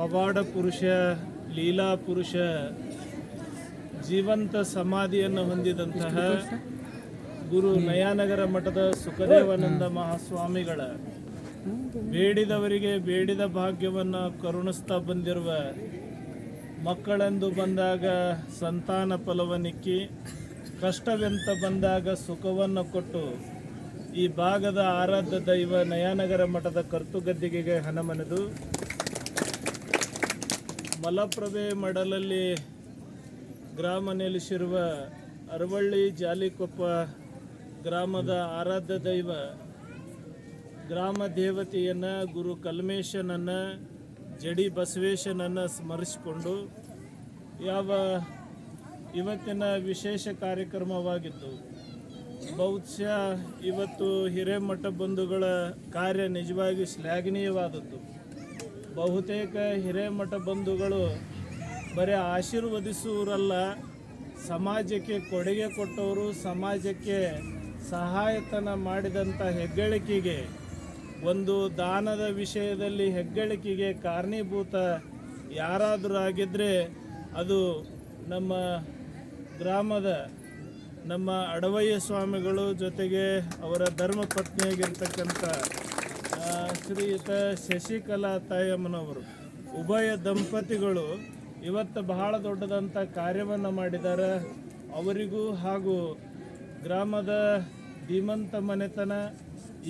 ಪವಾಡ ಪುರುಷ ಲೀಲಾ ಪುರುಷ ಜೀವಂತ ಸಮಾಧಿಯನ್ನು ಹೊಂದಿದಂತಹ ಗುರು ನಯಾನಗರ ಮಠದ ಸುಖದೇವಾನಂದ ಮಹಾಸ್ವಾಮಿಗಳ ಬೇಡಿದವರಿಗೆ ಬೇಡಿದ ಭಾಗ್ಯವನ್ನು ಕರುಣಿಸ್ತಾ ಬಂದಿರುವ ಮಕ್ಕಳೆಂದು ಬಂದಾಗ ಸಂತಾನ ಫಲವನ್ನಿಕ್ಕಿ ಕಷ್ಟವೆಂತ ಬಂದಾಗ ಸುಖವನ್ನು ಕೊಟ್ಟು ಈ ಭಾಗದ ಆರಾಧ್ಯ ದೈವ ನಯಾನಗರ ಮಠದ ಕರ್ತುಗದ್ದಿಗೆಗೆ ಹಣಮನೆದು ಮಲಪ್ರಭೆ ಮಡಲಲ್ಲಿ ಗ್ರಾಮ ನೆಲೆಸಿರುವ ಅರವಳ್ಳಿ ಜಾಲಿಕೊಪ್ಪ ಗ್ರಾಮದ ಆರಾಧ್ಯ ದೈವ, ಗ್ರಾಮ ದೇವತೆಯನ್ನು, ಗುರು ಕಲ್ಮೇಶನನ್ನು, ಜಡಿ ಬಸವೇಶನನ್ನು ಸ್ಮರಿಸಿಕೊಂಡು ಯಾವ ಇವತ್ತಿನ ವಿಶೇಷ ಕಾರ್ಯಕ್ರಮವಾಗಿತ್ತು ಬಹುಶಃ ಇವತ್ತು ಹಿರೇಮಠ ಬಂಧುಗಳ ಕಾರ್ಯ ನಿಜವಾಗಿ ಶ್ಲಾಘನೀಯವಾದದ್ದು. ಬಹುತೇಕ ಹಿರೇಮಠ ಬಂಧುಗಳು ಬರೀ ಆಶೀರ್ವದಿಸುವರಲ್ಲ ಸಮಾಜಕ್ಕೆ ಕೊಡುಗೆ ಕೊಟ್ಟವರು ಸಮಾಜಕ್ಕೆ ಸಹಾಯತನ ಮಾಡಿದಂಥ ಹೆಗ್ಗಳಿಕೆಗೆ ಒಂದು ದಾನದ ವಿಷಯದಲ್ಲಿ ಹೆಗ್ಗಳಿಕೆಗೆ ಕಾರಣೀಭೂತ ಯಾರಾದರೂ ಆಗಿದ್ದರೆ ಅದು ನಮ್ಮ ಗ್ರಾಮದ ನಮ್ಮ ಅಡವಯ್ಯ ಸ್ವಾಮಿಗಳು ಜೊತೆಗೆ ಅವರ ಧರ್ಮ ಪತ್ನಿಯಾಗಿರ್ತಕ್ಕಂಥ ಆ, ಶ್ರೀಯುತ ಶಶಿಕಲಾ ತಾಯಮ್ಮನವರು, ಉಭಯ ದಂಪತಿಗಳು ಇವತ್ತು ಬಹಳ ದೊಡ್ಡದಂಥ ಕಾರ್ಯವನ್ನು ಮಾಡಿದ್ದಾರೆ ಅವರಿಗೂ ಹಾಗೂ ಗ್ರಾಮದ ಧೀಮಂತ ಮನೆತನ,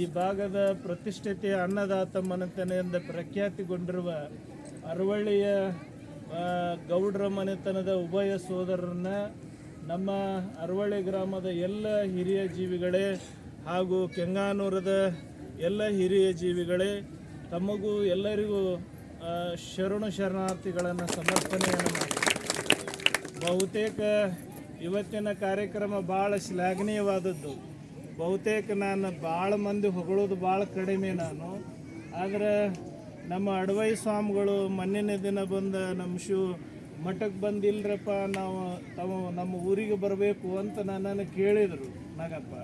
ಈ ಭಾಗದ ಪ್ರತಿಷ್ಠಿತ ಅನ್ನದಾತ ಮನೆತನ ಎಂದು ಪ್ರಖ್ಯಾತಿಗೊಂಡಿರುವ ಅರವಳ್ಳಿಯ ಗೌಡ್ರ ಮನೆತನದ ಉಭಯ ಸೋದರರನ್ನ ನಮ್ಮ ಅರವಳ್ಳಿ ಗ್ರಾಮದ ಎಲ್ಲ ಹಿರಿಯ ಜೀವಿಗಳೇ ಹಾಗೂ ಕೆಂಗಾನೂರದ ಎಲ್ಲ ಹಿರಿಯ ಜೀವಿಗಳೇ, ತಮಗೂ ಎಲ್ಲರಿಗೂ ಶರಣು ಶರಣಾರ್ಥಿಗಳನ್ನು ಸಮರ್ಪಣೆಯನ್ನು ಮಾಡಿ ಬಹುತೇಕ ಇವತ್ತಿನ ಕಾರ್ಯಕ್ರಮ ಭಾಳ ಶ್ಲಾಘನೀಯವಾದದ್ದು. ಬಹುತೇಕ ನಾನು ಭಾಳ ಮಂದಿ ಹೊಗಳೋದು ಭಾಳ ಕಡಿಮೆ ನಾನು. ಆದರೆ ನಮ್ಮ ಅಡವೈ ಸ್ವಾಮಿಗಳು ಮೊನ್ನೆನೇ ದಿನ ಬಂದ ನಮ್ಮ ಶೂ ಮಠಕ್ಕೆ ಬಂದಿಲ್ಲರಪ್ಪ ನಾವು ತಾವು ನಮ್ಮ ಊರಿಗೆ ಬರಬೇಕು ಅಂತ ನನ್ನನ್ನು ಕೇಳಿದರು. ನಾಗಪ್ಪ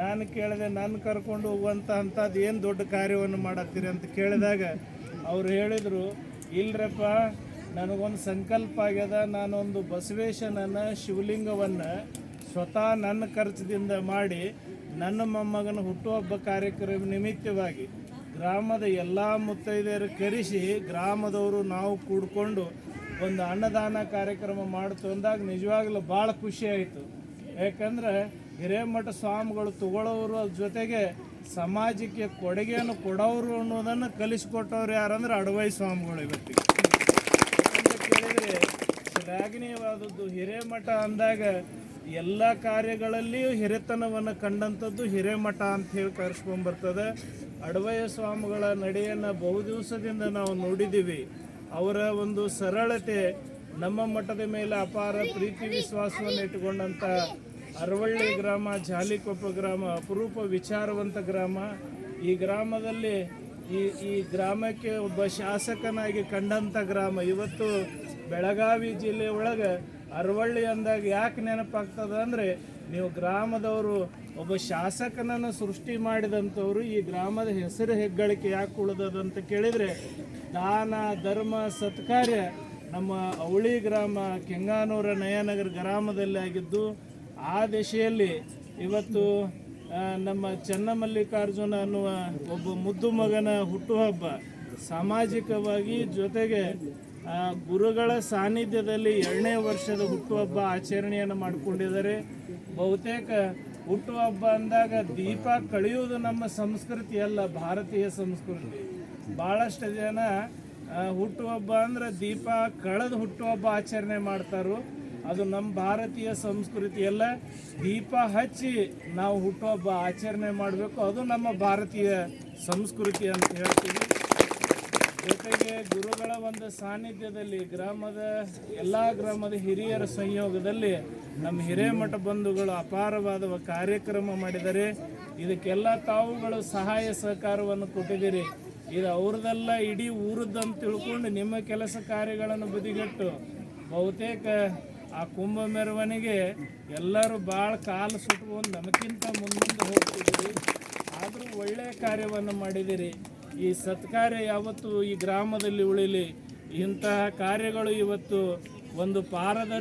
ನಾನು ಕೇಳಿದೆ, ನಾನು ಕರ್ಕೊಂಡು ಹೋಗುವಂಥ ಅಂಥದ್ದು ಏನು ದೊಡ್ಡ ಕಾರ್ಯವನ್ನು ಮಾಡತ್ತೀರಿ? ಅಂತ ಕೇಳಿದಾಗ ಅವ್ರು ಹೇಳಿದರು, ಇಲ್ರಪ್ಪ, ನನಗೊಂದು ಸಂಕಲ್ಪ ಆಗ್ಯದ. ನಾನೊಂದು ಬಸವೇಶನನ್ನು ಶಿವಲಿಂಗವನ್ನು ಸ್ವತಃ ನನ್ನ ಖರ್ಚದಿಂದ ಮಾಡಿ ನನ್ನ ಮೊಮ್ಮಗನ ಹುಟ್ಟುಹಬ್ಬ ಕಾರ್ಯಕ್ರಮ ನಿಮಿತ್ತವಾಗಿ ಗ್ರಾಮದ ಎಲ್ಲ ಮುತ್ತೈದೆಯರು ಕರೆಸಿ ಗ್ರಾಮದವರು ನಾವು ಕೂಡ್ಕೊಂಡು ಒಂದು ಅನ್ನದಾನ ಕಾರ್ಯಕ್ರಮ ಮಾಡ್ತು ಅಂದಾಗ ನಿಜವಾಗ್ಲೂ ಭಾಳ ಖುಷಿ ಆಯಿತು. ಯಾಕಂದ್ರೆ ಹಿರೇಮಠ ಸ್ವಾಮಿಗಳು ತಗೊಳ್ಳೋರು ಜೊತೆಗೆ ಸಮಾಜಕ್ಕೆ ಕೊಡುಗೆಯನ್ನು ಕೊಡೋರು ಅನ್ನೋದನ್ನು ಕಲಿಸಿಕೊಟ್ಟವ್ರು ಯಾರಂದ್ರೆ ಅಡವೈ ಸ್ವಾಮಿಗಳು ಇವತ್ತಿಗೆ. ಕೇಳಿದರೆ ಶ್ಲಾಘನೀಯವಾದದ್ದು ಹಿರೇಮಠ ಅಂದಾಗ ಎಲ್ಲ ಕಾರ್ಯಗಳಲ್ಲಿಯೂ ಹಿರಿತನವನ್ನು ಕಂಡಂಥದ್ದು ಹಿರೇಮಠ ಅಂತ ಹೇಳಿ ಕರೆಸ್ಕೊಂಬರ್ತದೆ ಅಡವಯ್ಯ ಸ್ವಾಮಿಗಳ ನಡೆಯನ್ನು ಬಹುದಿವಸದಿಂದ ನಾವು ನೋಡಿದ್ದೀವಿ. ಅವರ ಒಂದು ಸರಳತೆ ನಮ್ಮ ಮಠದ ಮೇಲೆ ಅಪಾರ ಪ್ರೀತಿ ವಿಶ್ವಾಸವನ್ನು ಇಟ್ಟುಕೊಂಡಂಥ ಅರವಳ್ಳಿ ಗ್ರಾಮ, ಜಾಲಿಕೊಪ್ಪ ಗ್ರಾಮ, ಅಪರೂಪ ವಿಚಾರವಂತ ಗ್ರಾಮ. ಈ ಗ್ರಾಮದಲ್ಲಿ ಈ ಈ ಗ್ರಾಮಕ್ಕೆ ಒಬ್ಬ ಶಾಸಕನಾಗಿ ಕಂಡಂಥ ಗ್ರಾಮ. ಇವತ್ತು ಬೆಳಗಾವಿ ಜಿಲ್ಲೆ ಒಳಗೆ ಅರವಳ್ಳಿ ಅಂದಾಗ ಯಾಕೆ ನೆನಪಾಗ್ತದ ಅಂದರೆ, ನೀವು ಗ್ರಾಮದವರು, ಒಬ್ಬ ಶಾಸಕನನ್ನು ಸೃಷ್ಟಿ ಮಾಡಿದಂಥವ್ರು ಈ ಗ್ರಾಮದ ಹೆಸರು ಹೆಗ್ಗಳಿಕೆ ಯಾಕೆ ಉಳಿದದಂತ ಕೇಳಿದರೆ, ದಾನ, ಧರ್ಮ, ಸತ್ಕಾರ್ಯ ನಮ್ಮ ಅವಳಿ ಗ್ರಾಮ ಕೆಂಗಾನೂರ ನಯನಗರ ಗ್ರಾಮದಲ್ಲಿ ಆಗಿದ್ದು ಆ ದಿಶೆಯಲ್ಲಿ ಇವತ್ತು ನಮ್ಮ ಚನ್ನಮಲ್ಲಿಕಾರ್ಜುನ ಅನ್ನುವ ಒಬ್ಬ ಮುದ್ದು ಮಗನ ಹುಟ್ಟುಹಬ್ಬ ಸಾಮಾಜಿಕವಾಗಿ ಜೊತೆಗೆ ಗುರುಗಳ ಸಾನ್ನಿಧ್ಯದಲ್ಲಿ ಎರಡನೇ ವರ್ಷದ ಹುಟ್ಟುಹಬ್ಬ ಆಚರಣೆಯನ್ನು ಮಾಡಿಕೊಂಡಿದ್ದಾರೆ. ಬಹುತೇಕ ಹುಟ್ಟುಹಬ್ಬ ಅಂದಾಗ ದೀಪ ಕಳೆಯುವುದು ನಮ್ಮ ಸಂಸ್ಕೃತಿ ಅಲ್ಲ, ಭಾರತೀಯ ಸಂಸ್ಕೃತಿ. ಭಾಳಷ್ಟು ಜನ ಹುಟ್ಟುಹಬ್ಬ ಅಂದ್ರೆ ದೀಪ ಕಳೆದು ಹುಟ್ಟುಹಬ್ಬ ಆಚರಣೆ ಮಾಡ್ತಾರೋ. ಅದು ನಮ್ಮ ಭಾರತೀಯ ಸಂಸ್ಕೃತಿ ಎಲ್ಲ ದೀಪ ಹಚ್ಚಿ ನಾವು ಹುಟ್ಟುಹಬ್ಬ ಆಚರಣೆ ಮಾಡಬೇಕು. ಅದು ನಮ್ಮ ಭಾರತೀಯ ಸಂಸ್ಕೃತಿ ಅಂತ ಹೇಳ್ತೀವಿ. ಜೊತೆಗೆ ಗುರುಗಳ ಒಂದು ಸಾನ್ನಿಧ್ಯದಲ್ಲಿ ಗ್ರಾಮದ ಎಲ್ಲ ಗ್ರಾಮದ ಹಿರಿಯರ ಸಂಯೋಗದಲ್ಲಿ ನಮ್ಮ ಹಿರೇಮಠ ಬಂಧುಗಳು ಅಪಾರವಾದ ಕಾರ್ಯಕ್ರಮ ಮಾಡಿದರೆ, ಇದಕ್ಕೆಲ್ಲ ತಾವುಗಳು ಸಹಾಯ ಸಹಕಾರವನ್ನು ಕೊಟ್ಟಿದ್ದೀರಿ. ಇದು ಅವ್ರದ್ದೆಲ್ಲ, ಇಡೀ ಅಂತ ತಿಳ್ಕೊಂಡು ನಿಮ್ಮ ಕೆಲಸ ಕಾರ್ಯಗಳನ್ನು ಬದಿಗಟ್ಟು ಬಹುತೇಕ ಆ ಕುಂಭ ಮೆರವಣಿಗೆ ಎಲ್ಲರೂ ಭಾಳ ಕಾಲು ಸುಟ್ಕೊಂಡು ನಮಗಿಂತ ಮುಂದೆ ಹೋಗ್ತಿದ್ದೀರಿ ಆದರೂ ಒಳ್ಳೆಯ ಕಾರ್ಯವನ್ನು ಮಾಡಿದ್ದೀರಿ ಈ ಸತ್ಕಾರ್ಯ ಯಾವತ್ತೂ ಈ ಗ್ರಾಮದಲ್ಲಿ ಉಳಿಲಿ. ಇಂತಹ ಕಾರ್ಯಗಳು ಇವತ್ತು ಒಂದು ಪಾರದರ್ಶಕ